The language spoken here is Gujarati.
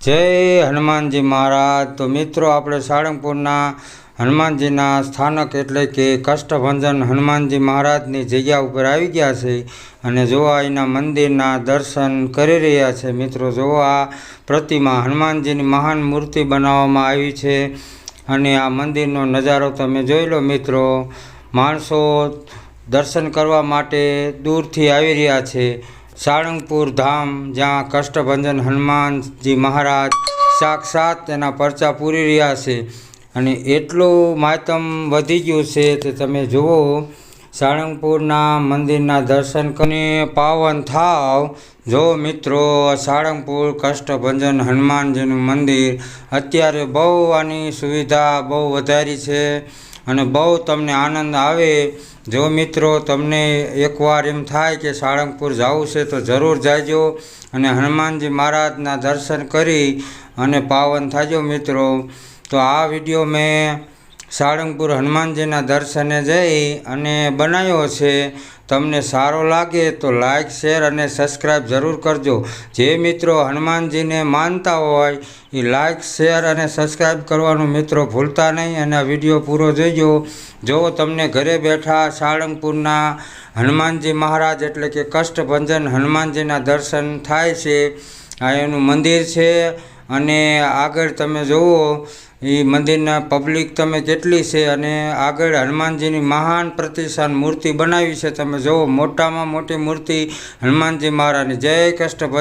જય હનુમાનજી મહારાજ. તો મિત્રો, આપણે સાળંગપુરના હનુમાનજીના સ્થાનક એટલે કે કષ્ટભંજન હનુમાનજી મહારાજની જગ્યા ઉપર આવી ગયા છે અને જોવા એના મંદિરના દર્શન કરી રહ્યા છે મિત્રો જોવા પ્રતિમા હનુમાનજીની મહાન મૂર્તિ બનાવવામાં આવી છે અને આ મંદિરનો નજારો તમે જોઈ લો મિત્રો, માણસો દર્શન કરવા માટે દૂરથી આવી રહ્યા છે. સાળંગપુર ધામ, જ્યાં કષ્ટભંજન હનુમાનજી મહારાજ સાક્ષાત તેના પરચા પૂરી રહ્યા છે. અને એટલું માતમ વધી ગયું છે તે તમે જુઓ, સાળંગપુરના મંદિરના દર્શન કરીને પાવન થાવ. જો મિત્રો, સાળંગપુર કષ્ટભંજન હનુમાનજીનું મંદિર અત્યારે બહુ આની સુવિધા બહુ વધારી છે. અને બહુ તમને આનંદ આવે. જો મિત્રો, તમને એકવાર એમ થાય કે સાળંગપુર જવું છે, તો જરૂર જાજો અને હનુમાનજી મહારાજના દર્શન કરી અને પાવન થાજો મિત્રો. તો આ વીડિયો મેં સાળંગપુર હનુમાનજીના દર્શને જઈ અને બનાવ્યો છે. તમને સારો લાગે તો લાઇક શેર અને સબસ્ક્રાઈબ જરૂર કરજો. જે મિત્રો હનુમાનજીને માનતા હોય એ લાઇક શેર અને સબસ્ક્રાઈબ કરવાનું મિત્રો ભૂલતા નહીં અને વીડિયો પૂરો જોઈજો. જો તમને ઘરે બેઠા સાળંગપુરના હનુમાનજી મહારાજ એટલે કે કષ્ટભંજન હનુમાનજીના દર્શન થાય છે, આ એનું મંદિર છે. અને આગળ તમે જુઓ એ મંદિરના પબ્લિક તમે કેટલી છે અને આગળ હનુમાનજીની મહાન પ્રતિષ્ઠાન મૂર્તિ બનાવી છે. તમે જુઓ, મોટામાં મોટી મૂર્તિ હનુમાનજી મહારાજની. જય કષ્ટભંજન